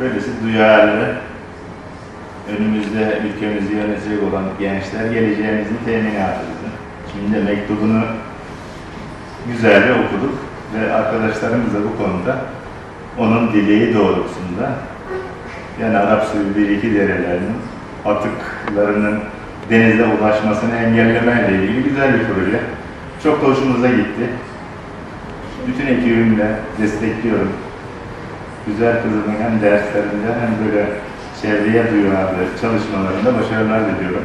Böylesi duyarlı, önümüzde ülkemizi yönetecek olan gençler geleceğimizin teminatıdır. Şimdi mektubunu güzelce okuduk ve arkadaşlarımız da bu konuda onun dileği doğrultusunda yani Arap suyu bir iki derelerinin atıklarının denize ulaşmasını engellemeyle ilgili güzel bir proje. Çok da hoşumuza gitti. Bütün ekibimle destekliyorum. Güzel kızımın hem derslerinde hem böyle çevreye duyarlı çalışmalarında başarılar diliyorum.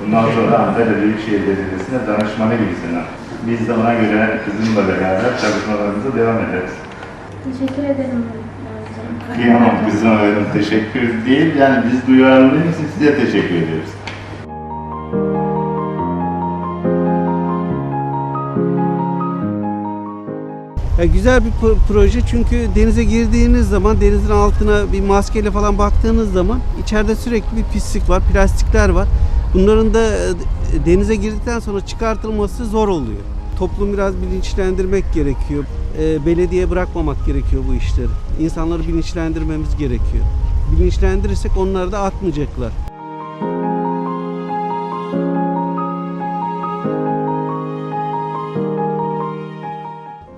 Bundan sonra Antalya Büyükşehir Belediyesi'ne danışmanı gibisin. ha. Biz de ona göre kızımla beraber çalışmalarımıza devam ederiz. Teşekkür ederim. Kıyamam kızım öyle teşekkür değil. Yani biz duyarlıyız, size teşekkür ediyoruz. Ya güzel bir pro- proje çünkü denize girdiğiniz zaman denizin altına bir maskeyle falan baktığınız zaman içeride sürekli bir pislik var, plastikler var. Bunların da e, denize girdikten sonra çıkartılması zor oluyor. Toplum biraz bilinçlendirmek gerekiyor. E, belediye bırakmamak gerekiyor bu işleri. İnsanları bilinçlendirmemiz gerekiyor. Bilinçlendirirsek onları da atmayacaklar.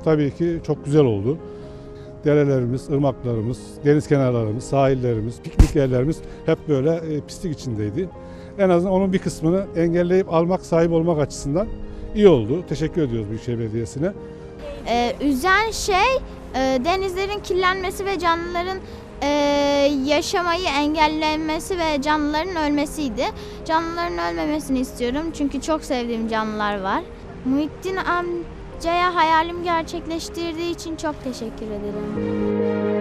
Tabii ki çok güzel oldu. Derelerimiz, ırmaklarımız, deniz kenarlarımız, sahillerimiz, piknik yerlerimiz hep böyle e, pislik içindeydi. En azından onun bir kısmını engelleyip almak, sahip olmak açısından iyi oldu. Teşekkür ediyoruz Büyükşehir Belediyesi'ne. Ee, üzen şey e, denizlerin kirlenmesi ve canlıların e, yaşamayı engellenmesi ve canlıların ölmesiydi. Canlıların ölmemesini istiyorum çünkü çok sevdiğim canlılar var. Muhittin amcaya hayalim gerçekleştirdiği için çok teşekkür ederim.